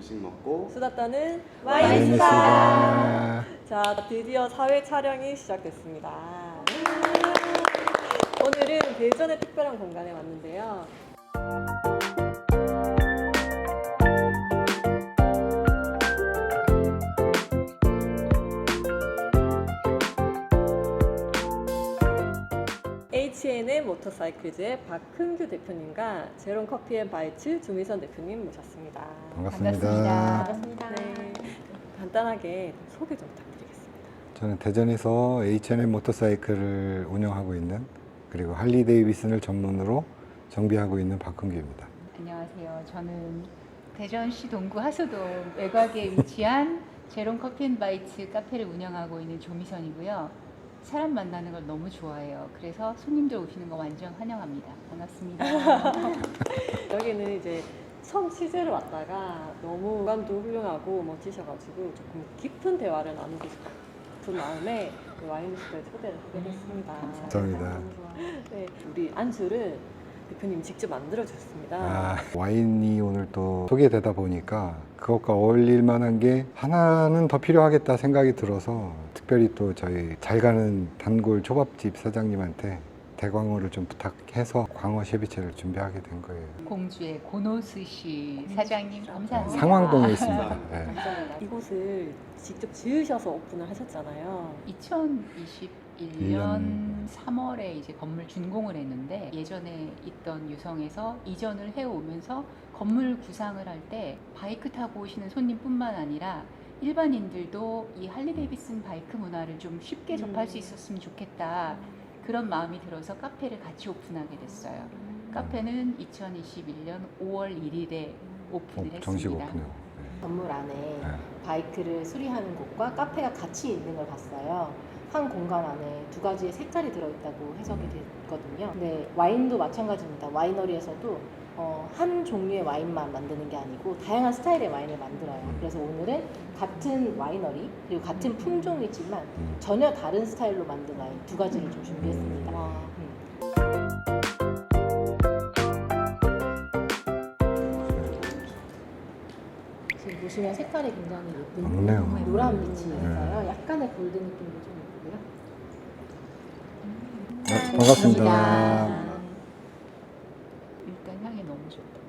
음식 먹고 수다 떠는 와인스타. 자, 드디어 사회 촬영이 시작됐습니다. 오늘은 대전의 특별한 공간에 왔는데요. 모터사이클즈의 박흥규 대표님과 제롬 커피 앤 바이츠 주미선 대표님 모셨습니다. 반갑습니다. 반갑습니다. 네, 간단하게 소개 좀 부탁드리겠습니다. 저는 대전에서 H&M 모터사이클을 운영하고 있는 그리고 할리 데이비슨을 전문으로 정비하고 있는 박흥규입니다. 안녕하세요. 저는 대전시 동구 하수동 외곽에 위치한 제롬 커피앤바이츠 카페를 운영하고 있는 조미선이고요. 사람 만나는 걸 너무 좋아해요. 그래서 손님들 오시는 거 완전 환영합니다. 반갑습니다. 여기는 이제 처음 취재를 왔다가 너무 공간도 훌륭하고 멋지셔가지고 조금 깊은 대화를 나누고 싶은 마음에 그 와인스터에 초대를 하게 됐습니다. 감사합니다. 네, 우리 안주를 대표님 직접 만들어 주셨습니다. 아, 와인이 오늘 또 소개되다 보니까 그것과 어울릴 만한 게 하나는 더 필요하겠다 생각이 들어서 특별히 또 저희 잘 가는 단골 초밥집 사장님한테 대광어를 좀 부탁해서 광어 쉐비체를 준비하게 된 거예요. 공주의 고노스 씨 사장님 감사합니다. 상황동에 있습니다. 네. 감사합니다. 이곳을 직접 지으셔서 오픈을 하셨잖아요. 2021년 3월에 이제 건물 준공을 했는데 예전에 있던 유성에서 이전을 해오면서 건물 구상을 할 때 바이크 타고 오시는 손님뿐만 아니라 일반인들도 이 할리 데이비슨 바이크 문화를 좀 쉽게 접할 수 음. 있었으면 좋겠다 그런 마음이 들어서 카페를 같이 오픈하게 됐어요. 카페는 2021년 5월 1일에 오픈을 어, 정식 했습니다. 오픈이요. 네. 건물 안에 네. 바이크를 수리하는 곳과 카페가 같이 있는 걸 봤어요. 한 공간 안에 두 가지의 색깔이 들어있다고 해석이 됐거든요. 근데 와인도 마찬가지입니다. 와이너리에서도 어, 한 종류의 와인만 만드는 게 아니고 다양한 스타일의 와인을 만들어요. 그래서 오늘은 같은 와이너리 그리고 같은 품종이지만 음. 전혀 다른 스타일로 만든 와인 두 가지를 좀 준비했습니다. 와, 음. 지금 보시면 색깔이 굉장히 예쁜 좋네요. 노란 음. 빛이 있어요. 약간의 골드 느낌도 좀 있고요. 네, 반갑습니다. 일단 향이 너무 좋다.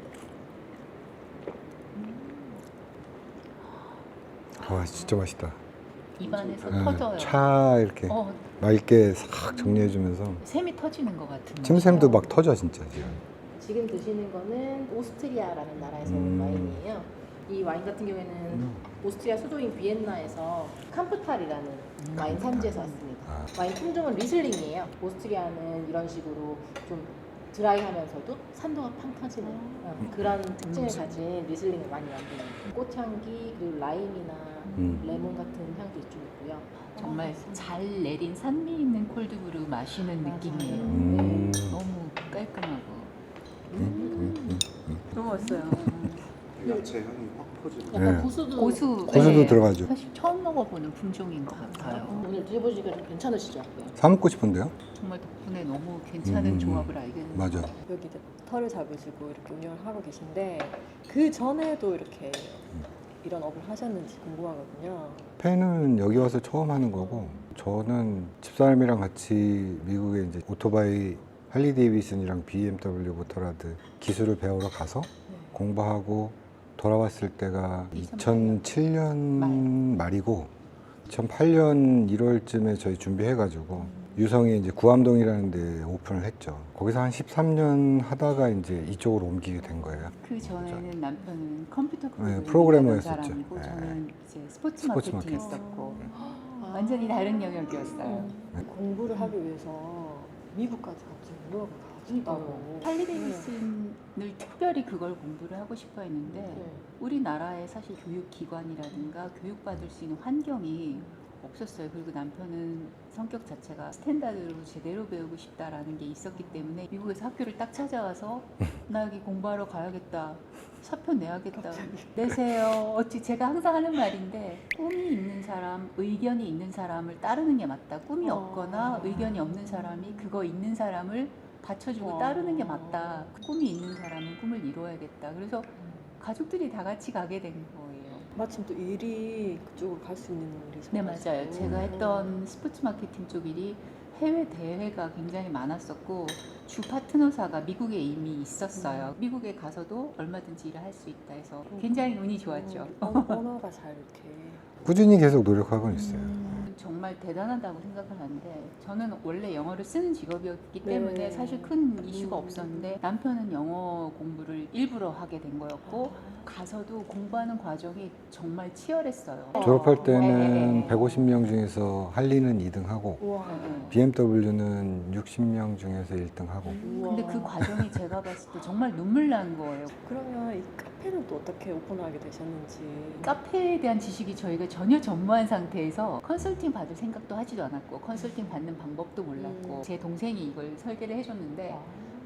아, 진짜 맛있다. 입안에서 네, 터져요. 차 이렇게 어, 맑게 싹 정리해주면서 샘이 터지는 것 같은. 침샘도. 막 터져 진짜 지금. 지금 드시는 거는 오스트리아라는 나라에서 온 음. 와인이에요. 이 와인 같은 경우에는 오스트리아 수도인 비엔나에서 캄프탈이라는 와인 산지에서 왔습니다. 아. 와인 품종은 리슬링이에요. 오스트리아는 이런 식으로 좀 드라이하면서도 산도가 팡 터지는 어, 그런 특징을 가진 리슬링을 많이 만드는 꽃향기 그리고 라임이나 음. 레몬 같은 향도 좀 있고요. 정말 잘 내린 산미 있는 콜드브루 마시는. 느낌이에요. 음. 너무 깔끔하고. 음, 음, 음. 너무 멋있어요. 야채 향이 확 퍼지고 약간 네. 고수도 고수. 고수도 네. 들어가죠. 사실 처음 먹어보는 품종인 것 같아요. 오늘 드셔보시니까 좀 괜찮으시죠? 사 먹고 싶은데요? 정말 덕분에 너무 괜찮은 음. 조합을 알게 됐어요. 맞아. 여기 이제 털을 잡으시고 이렇게 운영을 하고 계신데 그 전에도 이렇게 이런 업을 하셨는지 궁금하거든요. 팬은 여기 와서 처음 하는 거고 저는 집사람이랑 같이 미국에 이제 오토바이 할리 데이비슨이랑 BMW 모터라드 기술을 배우러 가서 네. 공부하고 돌아왔을 때가 2008년 2007년 말이고 2008년 1월쯤에 저희 준비해가지고 유성에 이제 구암동이라는 데 오픈을 했죠. 거기서 한 13년 하다가 이제 이쪽으로 옮기게 된 거예요. 그 전에는 남편은 컴퓨터 네, 프로그래머 프로그래머였었죠. 사람이고 네. 저는 이제 스포츠, 스포츠 마케팅 마케팅. 했었고 아. 완전히 다른 영역이었어요. 공부를 하기 위해서 미국까지 갑자기 유학을 싶다고. 할리 데이비슨을 특별히 그걸 공부를 하고 싶어 했는데 네. 우리나라의 사실 교육기관이라든가 교육받을 수 있는 환경이 없었어요. 그리고 남편은 성격 자체가 스탠다드로 제대로 배우고 싶다라는 게 있었기 때문에 미국에서 학교를 딱 찾아와서 나 여기 공부하러 가야겠다. 사표 내야겠다. 내세요. 어찌 제가 항상 하는 말인데 꿈이 있는 사람, 의견이 있는 사람을 따르는 게 맞다. 꿈이 어. 없거나 의견이 없는 사람이 그거 있는 사람을 받쳐주고 어. 따르는 게 맞다. 꿈이 있는 사람은 꿈을 이루어야겠다. 그래서 가족들이 다 같이 가게 된 거예요. 마침 또 일이 그쪽으로 갈 수 있는 일이 네 맞아요. 제가 음. 했던 스포츠 마케팅 쪽 일이 해외 대회가 굉장히 많았었고 주 파트너사가 미국에 이미 있었어요. 미국에 가서도 얼마든지 일을 할 수 있다 해서 굉장히 운이 좋았죠. 음, 언- 언어가 잘 이렇게. 꾸준히 계속 노력하고 있어요. 음. 정말 대단하다고 생각을 하는데 저는 원래 영어를 쓰는 직업이었기 네. 때문에 사실 큰 이슈가 음. 없었는데 남편은 영어 공부를 일부러 하게 된 거였고 가서도 공부하는 과정이 정말 치열했어요. 졸업할 네, 때는 네. 50명 중에서 할리는 2등 하고 우와. 네. BMW는 60명 중에서 1등 하고 우와. 근데 그 과정이 제가 봤을 때 정말 눈물 난 거예요. 그러면 이 카페는 또 어떻게 오픈하게 되셨는지. 카페에 대한 지식이 저희가 전혀 전무한 상태에서 컨설팅 받을 생각도 하지도 않았고 컨설팅 받는 방법도 몰랐고 음. 제 동생이 이걸 설계를 해줬는데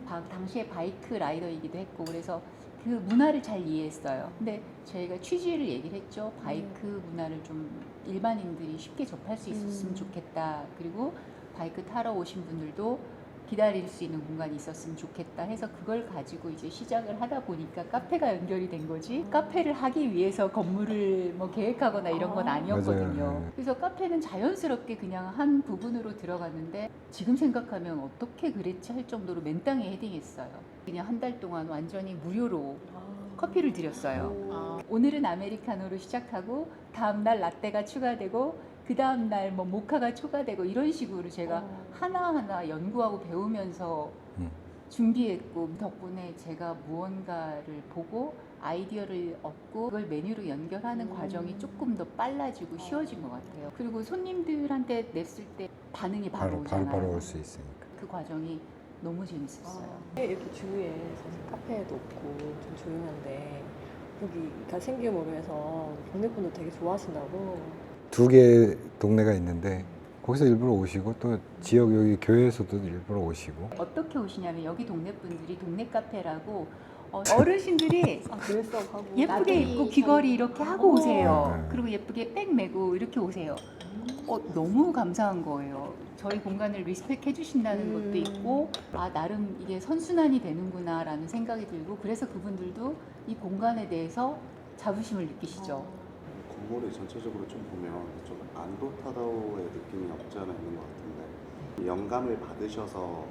바- 당시에 바이크 라이더이기도 했고 그래서 그 문화를 잘 이해했어요. 근데 저희가 취지를 얘기를 했죠. 바이크 문화를 좀 일반인들이 쉽게 접할 수 있었으면 음. 좋겠다. 그리고 바이크 타러 오신 분들도 기다릴 수 있는 공간이 있었으면 좋겠다 해서 그걸 가지고 이제 시작을 하다 보니까 카페가 연결이 된 거지 카페를 하기 위해서 건물을 뭐 계획하거나 이런 건 아. 아니었거든요. 맞아요. 네. 그래서 카페는 자연스럽게 그냥 한 부분으로 들어갔는데 지금 생각하면 어떻게 그랬지 할 정도로 맨땅에 헤딩했어요. 그냥 한 달 동안 완전히 무료로 커피를 드렸어요. 오. 오늘은 아메리카노로 시작하고 다음 날 라떼가 추가되고 그 다음 날 뭐 모카가 추가되고 이런 식으로 제가 어. 하나하나 연구하고 배우면서 음. 준비했고 덕분에 제가 무언가를 보고 아이디어를 얻고 그걸 메뉴로 연결하는 음. 과정이 조금 더 빨라지고 쉬워진 것 같아요. 그리고 손님들한테 냈을 때 반응이 바로, 바로 바로 오잖아요. 바로 올 수 있으니까. 그 과정이 너무 재밌었어요. 아, 이렇게 주위에 사실 카페도 없고 좀 조용한데 여기가 생김으로 해서 동네 분들 되게 좋아하신다고. 두 개 동네가 있는데 거기서 일부러 오시고 또 지역 여기 교회에서도 일부러 오시고 어떻게 오시냐면 여기 동네 분들이 동네 카페라고 어, 어르신들이 아 하고. 예쁘게 나들이 입고 귀걸이 이렇게 하고 어. 오세요. 네. 그리고 예쁘게 백 메고 이렇게 오세요. 어, 너무 감사한 거예요. 저희 공간을 리스펙 해주신다는 음. 것도 있고, 아, 나름 이게 선순환이 되는구나라는 생각이 들고, 그래서 그분들도 이 공간에 대해서 자부심을 느끼시죠. 건물이 전체적으로 좀 보면 좀 안도타다오의 느낌이 없지 않아 있는 것 같은데 영감을 받으셔서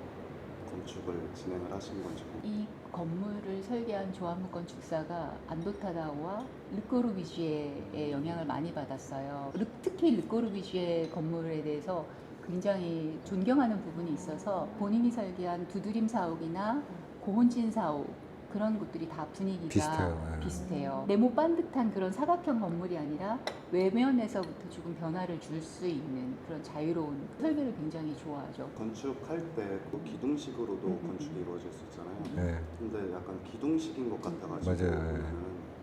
건축을 진행을 하신 건지 이 건물을 설계한 조합무 건축사가 안도타다오와 르꼬르비지에의 영향을 많이 받았어요. 르- 특히 르꼬르비지에 건물에 대해서 굉장히 존경하는 부분이 있어서 본인이 설계한 두드림 사옥이나 고혼진 사옥 그런 곳들이 다 분위기가 비슷해요. 네. 비슷해요. 네모 반듯한 그런 사각형 건물이 아니라 외면에서부터 조금 변화를 줄 수 있는 그런 자유로운 설계를 굉장히 좋아하죠. 건축할 때 그 기둥식으로도 음, 음, 건축이 음. 이루어질 수 있잖아요. 네. 근데 약간 기둥식인 것 같아가지고 맞아요. 보면은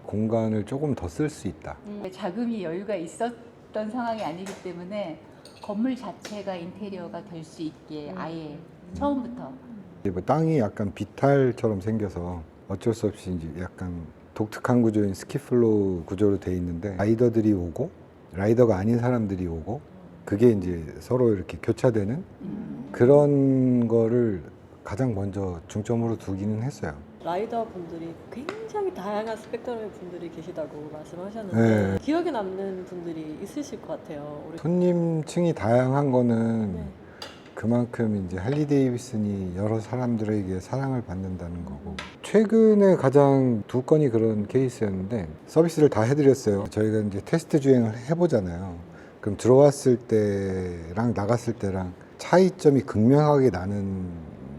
공간을 조금 더 쓸 수 있다. 음. 자금이 여유가 있었던 상황이 아니기 때문에 건물 자체가 인테리어가 될 수 있게 음. 아예 처음부터 뭐 땅이 약간 비탈처럼 생겨서 어쩔 수 없이 이제 약간 독특한 구조인 스키플로우 구조로 돼 있는데 라이더들이 오고 라이더가 아닌 사람들이 오고 그게 이제 서로 이렇게 교차되는 음, 그런 거를 가장 먼저 중점으로 두기는 했어요. 라이더 분들이 굉장히 다양한 스펙트럼의 분들이 계시다고 말씀하셨는데 네. 기억에 남는 분들이 있으실 것 같아요. 손님층이 다양한 거는 네. 그만큼 이제 할리 데이비슨이 여러 사람들에게 사랑을 받는다는 거고. 최근에 가장 두 건이 그런 케이스였는데 서비스를 다 해드렸어요. 저희가 이제 테스트 주행을 해보잖아요. 그럼 들어왔을 때랑 나갔을 때랑 차이점이 극명하게 나는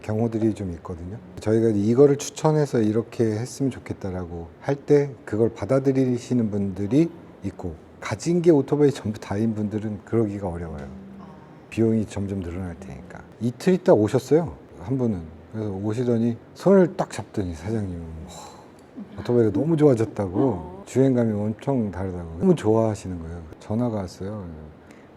경우들이 좀 있거든요. 저희가 이거를 추천해서 이렇게 했으면 좋겠다라고 할 때 그걸 받아들이시는 분들이 있고 가진 게 오토바이 전부 다인 분들은 그러기가 어려워요 비용이 점점 늘어날 테니까 이틀 있다 오셨어요 한 분은 그래서 오시더니 손을 딱 잡더니 사장님 오토바이가 너무 좋아졌다고 어. 주행감이 엄청 다르다고 너무 좋아하시는 거예요. 전화가 왔어요.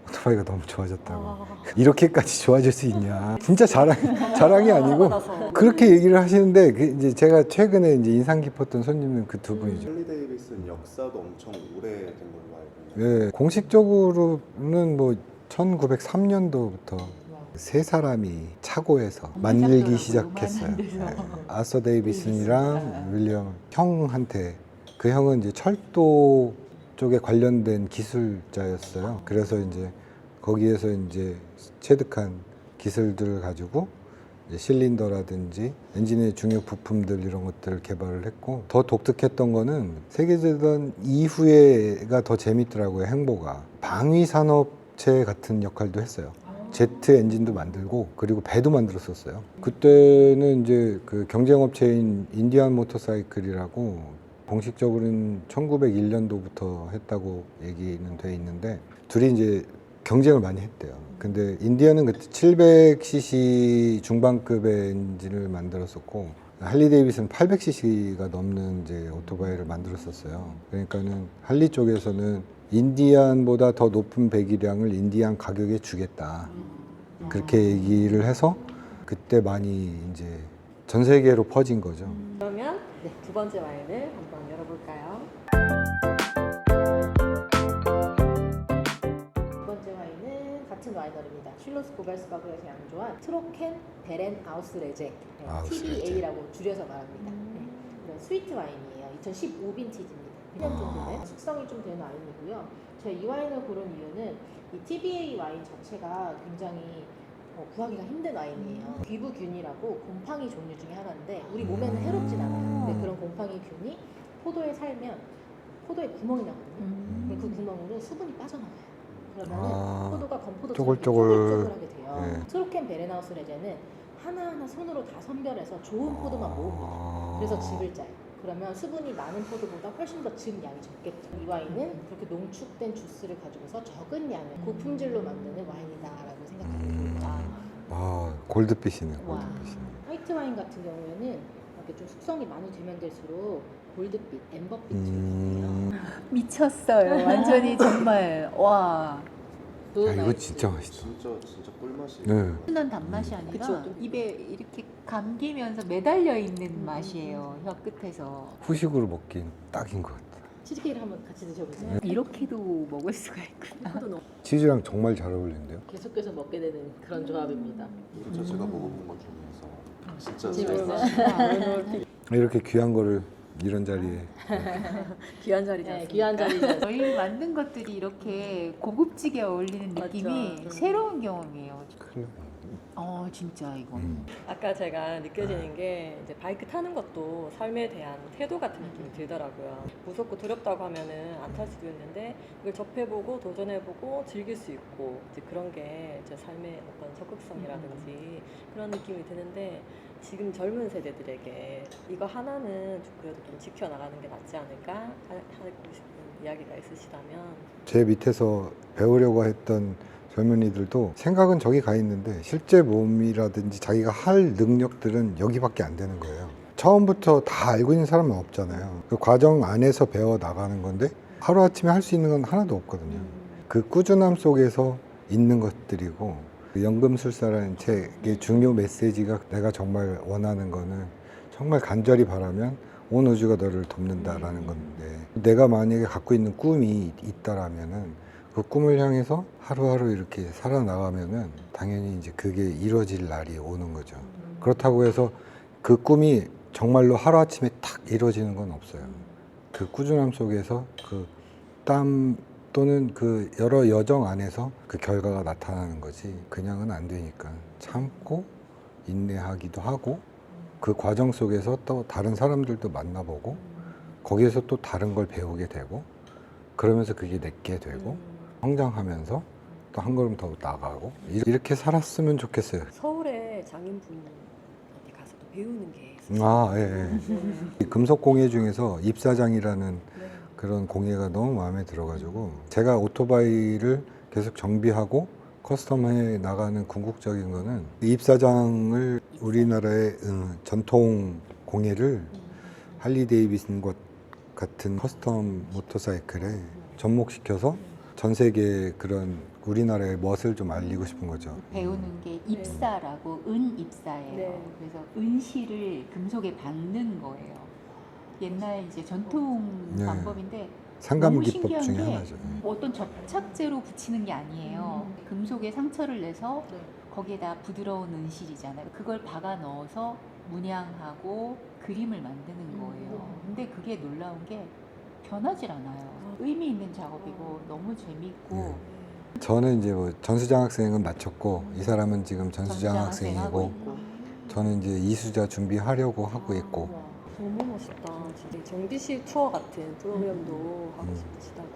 오토바이가 너무 좋아졌다고. 아, 이렇게까지 좋아질 수 있냐? 진짜 자랑 자랑이 아니고. 그렇게 얘기를 하시는데 그 이제 제가 최근에 이제 인상 깊었던 손님은 그 두 분이죠. 헨리 데이비슨 역사도 엄청 오래된 걸로 알고 있는데 예, 공식적으로는 뭐 1903년도부터 세 사람이 차고에서 만들기. 시작했어요. 예. 아서 데이비슨이랑 윌리엄 형한테 그 형은 이제 철도 쪽에 관련된 기술자였어요. 그래서 이제 거기에서 이제 체득한 기술들을 가지고 실린더라든지 엔진의 중요 부품들 이런 것들을 개발을 했고 더 독특했던 거는 세계대전 이후에가 더 재밌더라고요 행보가 방위 산업 체 같은 역할도 했어요 제트 엔진도 만들고 그리고 배도 만들었었어요 그때는 이제 그 경쟁업체인 인디안 모터사이클이라고 공식적으로는 1901년도부터 했다고 얘기는 돼 있는데 둘이 이제 경쟁을 많이 했대요. 근데 인디언은 그때 700cc 중반급의 엔진을 만들었었고 할리 데이비스는 800cc가 넘는 이제 오토바이를 만들었었어요. 그러니까는 할리 쪽에서는 인디안보다 더 높은 배기량을 인디안 가격에 주겠다. 그렇게 얘기를 해서 그때 많이 이제 전 세계로 퍼진 거죠. 그러면 두 번째 와인을 한번 열어볼까요? 두 번째 와인은 같은 와이너리입니다. 슐로스 고발스바그에서 양조한 트로켄 베렌 아우스레제 네, 아우스레제. TBA라고 줄여서 말합니다. 네, 이런 스위트 와인이에요. 2015 빈티지입니다. 1년 정도 된 숙성이 좀 된 와인이고요. 제가 이 와인을 고른 이유는 이 TBA 와인 자체가 굉장히 어, 구하기가 힘든 와인이에요. 귀부균이라고 곰팡이 종류 중에 하나인데 우리 몸에는 해롭진 않아요. 근데 그런 곰팡이 균이 포도에 살면 포도에 구멍이 나거든요. 음. 근데 그 구멍으로 수분이 빠져나가요. 그러면 아, 포도가 건포도처럼 쪼글쪼글. 쪼글쪼글하게 돼요. 네. 트로켄 베레나우스 레제는 하나하나 손으로 다 선별해서 좋은 포도만 모읍니다. 아. 그래서 즙을 짜요. 그러면 수분이 많은 포도보다 훨씬 더 즙 양이 적겠죠. 이 와인은 그렇게 농축된 주스를 가지고서 적은 양의 고품질로 만드는 와인이다라고 생각하면 음. 됩니다. 아 골드빛이네 와. 골드빛이네. 화이트 와인 같은 경우에는 이렇게 좀 숙성이 많이 되면 될수록 골드빛, 엠버빛이 음. 나요. 미쳤어요. 완전히 정말 와그 야, 이거. 진짜 맛있다. 진짜 진짜 꿀맛이에요. 네. 순한 단맛이 아니라 그쵸, 좀. 입에 이렇게 감기면서 매달려 있는 맛이에요. 혀 끝에서 후식으로 먹긴 딱인 것 같아. 치즈케이크를 한번 같이 드셔보세요. 네. 이렇게도 먹을 수가 있구나. 포도 치즈랑 정말 잘 어울리는데요. 계속해서 먹게 되는 그런 조합입니다. 이거 제가 먹어본 것 중에서 진짜 진짜 맛있어요. 이렇게 귀한 거를 이런 자리에 귀한 자리지 네? 귀한 자리죠. 저희 만든 것들이 이렇게 고급지게 어울리는 느낌이 맞죠. 새로운 경험이에요. 큰일 어 진짜 이거. 음. 아까 제가 느껴지는 게 이제 바이크 타는 것도 삶에 대한 태도 같은 느낌이 들더라고요. 무섭고 두렵다고 하면은 안 탈 수도 있는데 그걸 접해보고 도전해보고 즐길 수 있고 이제 그런 게 제 삶의 어떤 적극성이라든지 그런 느낌이 드는데 지금 젊은 세대들에게 이거 하나는 좀 그래도 좀 지켜나가는 게 낫지 않을까 하- 하고 싶은 이야기가 있으시다면 제 밑에서 배우려고 했던 젊은이들도 생각은 저기 가 있는데 실제 몸이라든지 자기가 할 능력들은 여기밖에 안 되는 거예요. 처음부터 다 알고 있는 사람은 없잖아요. 그 과정 안에서 배워 나가는 건데 하루아침에 할 수 있는 건 하나도 없거든요. 그 꾸준함 속에서 있는 것들이고 그 연금술사라는 책의 중요 메시지가 내가 정말 원하는 거는 정말 간절히 바라면 온 우주가 너를 돕는다라는 건데 내가 만약에 갖고 있는 꿈이 있다라면은 그 꿈을 향해서 하루하루 이렇게 살아나가면은 당연히 이제 그게 이루어질 날이 오는 거죠. 그렇다고 해서 그 꿈이 정말로 하루아침에 탁 이루어지는 건 없어요. 그 꾸준함 속에서 그 땀 또는 그 여러 여정 안에서 그 결과가 나타나는 거지 그냥은 안 되니까 참고 인내하기도 하고 그 과정 속에서 또 다른 사람들도 만나보고 거기에서 또 다른 걸 배우게 되고 그러면서 그게 내게 되고 성장하면서 또 한 걸음 더 나가고 이렇게 살았으면 좋겠어요. 서울에 장인분한테 가서 또 배우는 게. 아, 예, 예. 네. 이 금속 공예 중에서 입사장이라는 네. 그런 공예가 너무 마음에 들어가지고 제가 오토바이를 계속 정비하고 커스텀에 나가는 궁극적인 거는 입사장을 우리나라의 음, 전통 공예를 할리 데이비슨 것 같은 커스텀 모터사이클에 접목시켜서 전 세계에 그런 우리나라의 멋을 좀 알리고 싶은 거죠. 배우는 게 입사라고 은 입사예요. 네. 그래서 은실을 금속에 박는 거예요. 옛날 이제 전통 네. 방법인데 상감 너무 기법 중에 신기한 게 하나죠. 어떤 접착제로 붙이는 게 아니에요. 금속에 상처를 내서 네. 거기에다 부드러운 은실이잖아요. 그걸 박아 넣어서 문양하고 그림을 만드는 거예요. 근데 그게 놀라운 게 변하질 않아요. 의미 있는 작업이고 너무 재밌고 네. 저는 이제 뭐 전수장학생은 마쳤고 이 사람은 지금 전수장학생 전수장학생이고 있고. 저는 이제 이수자 준비하려고 하고 있고 와, 너무 멋있다. 진짜 정비실 투어 같은 프로그램도 하고 음. 싶으시다고.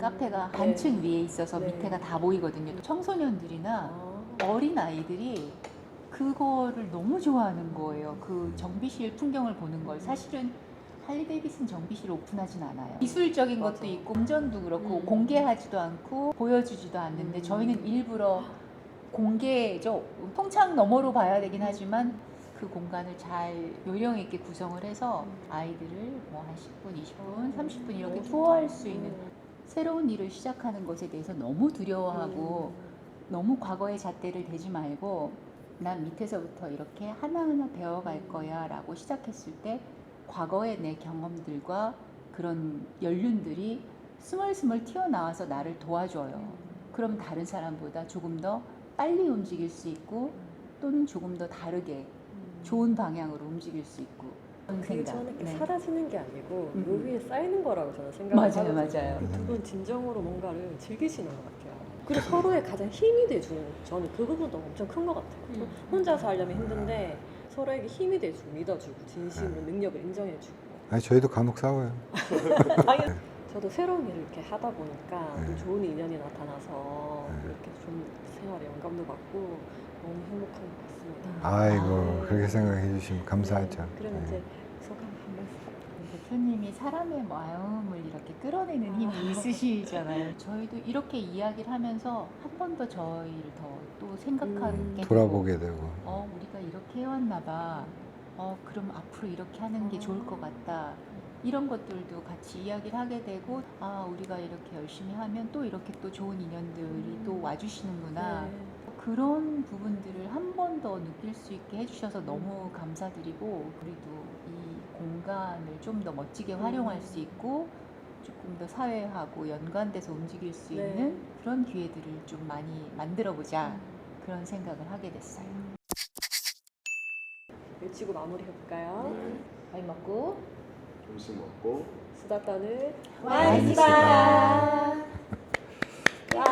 카페가 네. 한층 위에 있어서 네. 밑에가 다 보이거든요. 청소년들이나 아, 어린 아이들이 그거를 너무 좋아하는 거예요. 그 정비실 풍경을 보는 걸 사실은 할리 데이비슨 정비실 오픈하진 않아요. 기술적인 맞아. 것도 있고 운전도 그렇고 음. 공개하지도 않고 보여주지도 않는데 음. 저희는 일부러 공개죠. 통창 너머로 봐야 되긴 하지만 그 공간을 잘 요령 있게 구성을 해서 아이들을 뭐 한 10분, 20분, 30분 이렇게 너무 투어할. 수 있는 음. 새로운 일을 시작하는 것에 대해서 너무 두려워하고 너무 과거의 잣대를 대지 말고 난 밑에서부터 이렇게 하나하나 배워갈 거야 라고 시작했을 때 과거의 내 경험들과 그런 연륜들이 스멀스멀 튀어나와서 나를 도와줘요. 그럼 다른 사람보다 조금 더 빨리 움직일 수 있고 또는 조금 더 다르게 좋은 방향으로 움직일 수 있고 그게. 저는 네. 사라지는 게 아니고 음. 요 위에 쌓이는 거라고 저는 맞아요, 생각을 맞아요. 하거든요. 두분 진정으로 뭔가를 즐기시는 것 같아요. 그리고 서로의 가장 힘이 돼주는 저는 그 부분도 엄청 큰 것 같아요. 음. 혼자서 하려면 힘든데 서로에게 힘이 돼주고 믿어주고 진심으로 네. 능력을 인정해주고 아니 저희도 간혹 싸워요. 당연 저도 새로운 일을 이렇게 하다 보니까 또 네. 좋은 인연이 나타나서 네. 이렇게 좀 생활에 영감도 받고 너무 행복한 것 같습니다. 아이고 아. 그렇게 생각해 주시면 감사하죠. 네, 그럼 네. 이제 소감. 대표님이 사람의 마음을 이렇게 끌어내는 아. 힘이 있으시잖아요. 저희도 이렇게 이야기를 하면서 한 번 더 저희를 더 또 생각하게 음. 되고, 돌아보게 되고 어 우리가 이렇게 해왔나 봐. 어 그럼 앞으로 이렇게 하는 게 아. 좋을 것 같다. 이런 것들도 같이 이야기를 하게 되고 아 우리가 이렇게 열심히 하면 또 이렇게 또 좋은 인연들이 또 와주시는구나. 네. 그런 부분들을 한 번 더 느낄 수 있게 해주셔서 너무 감사드리고 우리도 이 공간을 좀 더 멋지게 활용할 수 있고 조금 더 사회하고 연관돼서 움직일 수 네. 있는 그런 기회들을 좀 많이 만들어 보자 그런 생각을 하게 됐어요. 외치고 마무리 해볼까요? 밥 먹고 점심 먹고 수다단을 와인이다. 야.